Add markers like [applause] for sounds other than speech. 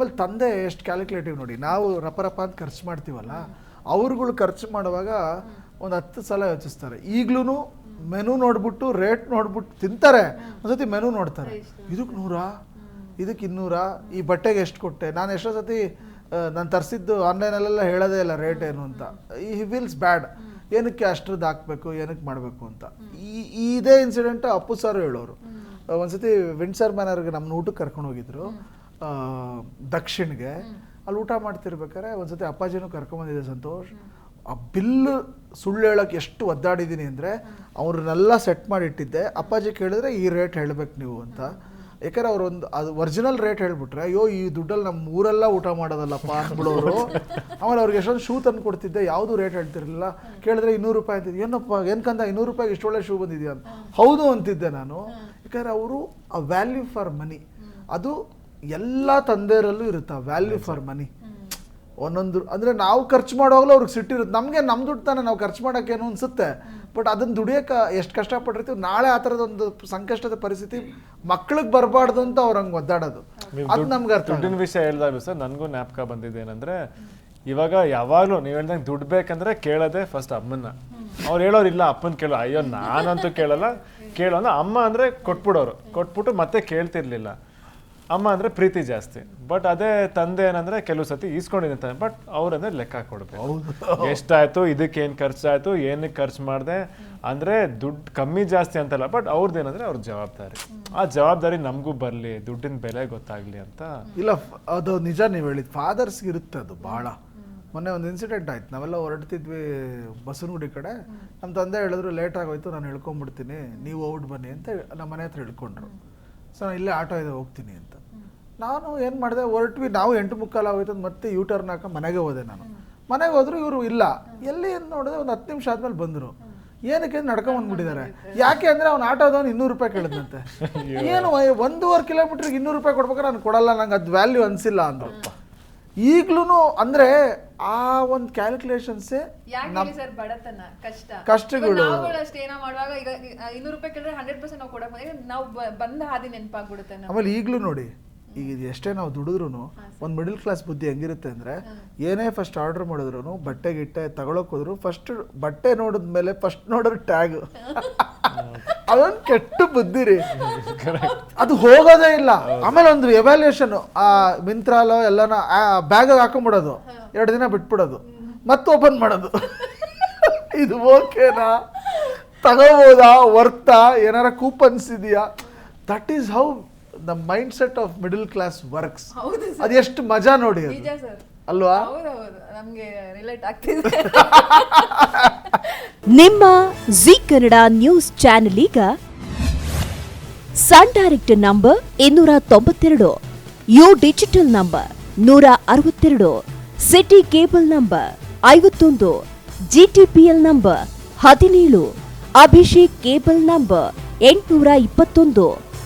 ಆಮೇಲೆ ತಂದೆ ಎಷ್ಟು ಕ್ಯಾಲ್ಕುಲೇಟಿವ್ ನೋಡಿ, ನಾವು ರಪ ರಪ ಅಂತ ಖರ್ಚು ಮಾಡ್ತೀವಲ್ಲ, ಅವ್ರುಗಳು ಖರ್ಚು ಮಾಡುವಾಗ ಒಂದು ಹತ್ತು ಸಲ ಯೋಚಿಸ್ತಾರೆ. ಈಗಲೂ ಮೆನು ನೋಡ್ಬಿಟ್ಟು, ರೇಟ್ ನೋಡ್ಬಿಟ್ಟು ತಿಂತಾರೆ. ಒಂದ್ಸತಿ ಮೆನು ನೋಡ್ತಾರೆ. ಇದಕ್ಕೆ ನೂರಾ? ಇದಕ್ಕೆ ಇನ್ನೂರಾ? ಈ ಬಟ್ಟೆಗೆ ಎಷ್ಟು ಕೊಟ್ಟೆ? ನಾನು ಎಷ್ಟೋ ಸತಿ ನಾನು ತರಿಸಿದ್ದು ಆನ್ಲೈನಲ್ಲೆಲ್ಲ ಹೇಳೋದೇ ಇಲ್ಲ ರೇಟ್ ಏನು ಅಂತ. ಈ ವಿಲ್ಸ್ ಬ್ಯಾಡ್ ಏನಕ್ಕೆ ಅಷ್ಟ್ರದ್ದು ಹಾಕ್ಬೇಕು, ಏನಕ್ಕೆ ಮಾಡಬೇಕು ಅಂತ. ಈ ಇದೇ ಇನ್ಸಿಡೆಂಟ್ ಅಪ್ಪು ಸರ್ ಹೇಳೋರು. ಒಂದ್ಸತಿ ವಿಂಡ್ಸರ್ ಮ್ಯಾನರ್ಗೆ ನಮ್ಮನ್ನ ಊಟಕ್ಕೆ ಕರ್ಕೊಂಡು ಹೋಗಿದ್ರು. ದಕ್ಷಿಣ್ಗೆ, ಅಲ್ಲಿ ಊಟ ಮಾಡ್ತಿರ್ಬೇಕಾದ್ರೆ ಒಂದ್ಸತಿ ಅಪ್ಪಾಜಿನೂ ಕರ್ಕೊಂಬಂದಿದೆ ಸಂತೋಷ್. ಆ ಬಿಲ್ ಸುಳ್ಳು ಹೇಳೋಕೆ ಎಷ್ಟು ಒದ್ದಾಡಿದ್ದೀನಿ ಅಂದರೆ ಅವ್ರನ್ನೆಲ್ಲ ಸೆಟ್ ಮಾಡಿ ಇಟ್ಟಿದ್ದೆ ಅಪ್ಪಾಜಿ ಕೇಳಿದ್ರೆ ಈ ರೇಟ್ ಹೇಳ್ಬೇಕು ನೀವು ಅಂತ. ಯಾಕಂದ್ರೆ ಅವ್ರೊಂದು ಅದು ಒರಿಜಿನಲ್ ರೇಟ್ ಹೇಳ್ಬಿಟ್ರೆ, ಅಯ್ಯೋ, ಈ ದುಡ್ಡಲ್ಲಿ ನಮ್ಮ ಊರೆಲ್ಲ ಊಟ ಮಾಡೋದಲ್ಲಪ್ಪ ಅಂದ್ಬಿಡೋರು. ಆಮೇಲೆ ಅವ್ರಿಗೆ ಎಷ್ಟೊಂದು ಶೂ ತಂದು ಕೊಡ್ತಿದ್ದೆ. ಯಾವುದು ರೇಟ್ ಹೇಳ್ತಿರಲಿಲ್ಲ. ಕೇಳಿದ್ರೆ ಇನ್ನೂರು ರೂಪಾಯಿ ಅಂತಿದ್ದೆ. ಏನಪ್ಪ ಏನ್ಕಂದ ಇನ್ನೂರು ರೂಪಾಯಿಗೆ ಇಷ್ಟು ಒಳ್ಳೆ ಶೂ ಬಂದಿದೆಯಾ? ಅಂತ ಹೌದು ಅಂತಿದ್ದೆ ನಾನು. ಯಾಕಂದ್ರೆ ಅವರು ಆ ವ್ಯಾಲ್ಯೂ ಫಾರ್ ಮನಿ ಅದು ಎಲ್ಲ ತಂದೆಯರಲ್ಲೂ ಇರುತ್ತೆ ವ್ಯಾಲ್ಯೂ ಫಾರ್ ಮನಿ ಒಂದೊಂದು ಅಂದರೆ ನಾವು ಖರ್ಚು ಮಾಡುವಾಗಲೂ ಅವ್ರಿಗೆ ಸಿಟ್ಟಿರುತ್ತೆ ನಮಗೆ ನಮ್ಮ ದುಡ್ಡು ತಾನೇ ನಾವು ಖರ್ಚು ಮಾಡೋಕ್ಕೇನು ಅನಿಸುತ್ತೆ. ಬಟ್ ಅದನ್ನು ದುಡಿಯೋಕೆ ಎಷ್ಟು ಕಷ್ಟಪಟ್ಟಿರ್ತೀವಿ ನಾಳೆ ಆ ಥರದೊಂದು ಸಂಕಷ್ಟದ ಪರಿಸ್ಥಿತಿ ಮಕ್ಳಿಗೆ ಬರಬಾರ್ದು ಅಂತ ಅವ್ರು ಹಂಗೆ ಒದ್ದಾಡೋದು. ಅದು ನಮ್ಗೆ ಅರ್ಥ ದುಡ್ಡಿನ ವಿಷಯ ಹೇಳ್ದಾಗ ಸರ್ ನನಗೂ ಜ್ಞಾಪಕ ಏನಂದ್ರೆ ಇವಾಗ ಯಾವಾಗಲೂ ನೀವು ಹೇಳ್ದಂಗೆ ದುಡ್ಡು ಬೇಕಂದ್ರೆ ಕೇಳೋದೆ ಫಸ್ಟ್ ಅಮ್ಮನ್ನ. ಅವ್ರು ಹೇಳೋರು ಇಲ್ಲ ಅಪ್ಪನ ಕೇಳೋ. ಅಯ್ಯೋ ನಾನಂತೂ ಕೇಳಲ್ಲ. ಕೇಳೋಣ ಅಮ್ಮ ಅಂದರೆ ಕೊಟ್ಬಿಡೋರು. ಕೊಟ್ಬಿಟ್ಟು ಮತ್ತೆ ಕೇಳ್ತಿರ್ಲಿಲ್ಲ. ಅಮ್ಮ ಅಂದರೆ ಪ್ರೀತಿ ಜಾಸ್ತಿ. ಬಟ್ ಅದೇ ತಂದೆ ಏನಂದ್ರೆ ಕೆಲವು ಸತಿ ಈಸ್ಕೊಂಡಿರ್ತಾರೆ. ಬಟ್ ಅವ್ರಂದ್ರೆ ಲೆಕ್ಕ ಕೊಡ್ಬೇಕು. ಎಷ್ಟಾಯ್ತು ಇದಕ್ಕೆ ಏನ್ ಖರ್ಚಾಯ್ತು ಏನಕ್ಕೆ ಖರ್ಚು ಮಾಡಿದೆ ಅಂದ್ರೆ ದುಡ್ಡು ಕಮ್ಮಿ ಜಾಸ್ತಿ ಅಂತಲ್ಲ. ಬಟ್ ಅವ್ರದ್ದೇನಂದ್ರೆ ಅವ್ರ ಜವಾಬ್ದಾರಿ. ಆ ಜವಾಬ್ದಾರಿ ನಮಗೂ ಬರಲಿ ದುಡ್ಡಿನ ಬೆಲೆ ಗೊತ್ತಾಗ್ಲಿ ಅಂತ. ಇಲ್ಲ ಅದು ನಿಜ ನೀವು ಹೇಳಿದ. ಫಾದರ್ಸ್ಗೆ ಇರುತ್ತೆ ಅದು ಭಾಳ ಮೊನ್ನೆ ಒಂದು ಇನ್ಸಿಡೆಂಟ್ ಆಯ್ತು. ನಾವೆಲ್ಲ ಹೊರಡ್ತಿದ್ವಿ ಬಸವನಗುಡಿ ಕಡೆ. ನಮ್ಮ ತಂದೆ ಹೇಳಿದ್ರು ಲೇಟ್ ಆಗೋಯ್ತು ನಾನು ಹೇಳ್ಕೊಂಬಿಡ್ತೀನಿ. ನೀವು ಹೋಗ್ಬಿಟ್ಟು ಬನ್ನಿ ಅಂತ ನಮ್ಮ ಮನೆ ಹತ್ರ ಹೇಳ್ಕೊಂಡ್ರು. ಸೊ ನಾನು ಇಲ್ಲೇ ಆಟೋ ಇದೆ ಹೋಗ್ತೀನಿ ಅಂತ. ನಾನು ಏನು ಮಾಡಿದೆ ಹೊರಟ್ವಿ ನಾವು ಎಂಟು ಮುಕ್ಕಾಲು ಆಗೋಯ್ತು ಅಂತ ಮತ್ತೆ ಯೂ ಟರ್ನ್ ಹಾಕ ಮನೆಗೆ ಹೋದೆ ನಾನು. ಮನೆಗೆ ಹೋದ್ರು ಇವರು ಇಲ್ಲ. ಎಲ್ಲಿ ಅಂತ ನೋಡಿದ್ರೆ ಒಂದು ಹತ್ತು ನಿಮಿಷ ಆದ್ಮೇಲೆ ಬಂದರು. ಏನಕ್ಕೆ ನಡ್ಕೊಂಡ್ ಬಂದ್ಬಿಟ್ಟಿದ್ದಾರೆ? ಯಾಕೆ ಅಂದ್ರೆ ಅವ್ನು ಆಟೋದವನು ಇನ್ನೂರು ರೂಪಾಯಿ ಕೇಳಿದಂತೆ ಏನು ಒಂದೂವರೆ ಕಿಲೋಮೀಟ್ರಿಗೆ ಇನ್ನೂರು ರೂಪಾಯಿ ಕೊಡ್ಬೇಕಾದ್ರೆ ನಾನು ಕೊಡಲ್ಲ ನಂಗೆ ಅದು ವ್ಯಾಲ್ಯೂ ಅನ್ಸಿಲ್ಲ ಅಂದರು. ಈಗ್ಲೂ ಅಂದ್ರೆ ಆ ಒಂದು ಕ್ಯಾಲ್ಕುಲೇಷನ್ಸೇ ಯಾಕೆ ಸರ್ ಬಡತನ ಕಷ್ಟ? ಕಷ್ಟಗಳು. ಅಷ್ಟೇ ಏನೋ ಮಾಡುವಾಗ ಈಗ ಇನ್ನೂರು ರೂಪಾಯಿ ಕೇಳಿದ್ರೆ ಹಂಡ್ರೆಡ್ ಪರ್ಸೆಂಟ್ ನಾವು ಕೊಡಕ್ ಬಂದ್ರೆ ನಾವು ಬ- ಬಂದ ಹಾದಿ ನೆನಪಾಗ್ಬಿಡುತ್ತೆ. ಆಮೇಲೆ ಈಗಲೂ ನೋಡಿ ಈಗ ಇದು ಎಷ್ಟೇ ನಾವು ದುಡಿದ್ರು ಒಂದು ಮಿಡಲ್ ಕ್ಲಾಸ್ ಬುದ್ಧಿ ಹೆಂಗಿರುತ್ತೆ ಅಂದರೆ ಏನೇ ಫಸ್ಟ್ ಆರ್ಡರ್ ಮಾಡಿದ್ರು ಬಟ್ಟೆ ಗಿಟ್ಟೆ ತಗೊಳಕ್ ಹೋದ್ರು ಫಸ್ಟ್ ಬಟ್ಟೆ ನೋಡಿದ ಮೇಲೆ ಫಸ್ಟ್ ನೋಡೋರು ಟ್ಯಾಗ್ ಅದೊಂದು ಕೆಟ್ಟ ಬುದ್ಧಿ ರೀ. ಅದು ಹೋಗೋದೇ ಇಲ್ಲ. ಆಮೇಲೆ ಒಂದು ಎವ್ಯಾಲ್ಯೂಯೇಷನ್ ಆ ಮಿಂತ್ರಾಲೋ ಎಲ್ಲನ ಬ್ಯಾಗ್ ಹಾಕೊಂಡ್ಬಿಡೋದು ಎರಡು ದಿನ ಬಿಟ್ಬಿಡೋದು. ಮತ್ತೆ ಓಪನ್ ಮಾಡೋದು. ಇದು ಓಕೆನಾ ತಗೋಬೋದಾ? ವರ್ತಾ ಏನಾರ ಕೂಪನ್ಸ್ ಇದೆಯಾ? That is how the mindset of middle class works ಹೌದು ಸರ್. ಅದು ಎಷ್ಟು ಮಜಾ ನೋಡಿ ಅದು. ನಿಜ ಸರ್. ಅಲ್ವಾ? ಹೌದೌದು. ನಮ್ಗೆ ರಿಲೇಟ್ ಆಗ್ತಿದೆ. [laughs] ನಿಮ್ಮ ಜಿ ಕನ್ನಡ ನ್ಯೂಸ್ ಚಾನೆಲ್ ಈಗ ಸನ್ ಡೈರೆಕ್ಟ್ ನಂಬರ್ ಇನ್ನೂರ ತೊಂಬತ್ತೆರಡು ಯು ಡಿಜಿಟಲ್ ನಂಬರ್ ನೂರ ಅರವತ್ತೆರಡು ಸಿಟಿ ಕೇಬಲ್ ನಂಬರ್ ಐವತ್ತೊಂದು ಜಿಟಿಪಿಎಲ್ ನಂಬರ್ ಹದಿನೇಳು ಅಭಿಷೇಕ್ ಕೇಬಲ್ ನಂಬರ್ ಎಂಟುನೂರ ಇಪ್ಪತ್ತೊಂದು.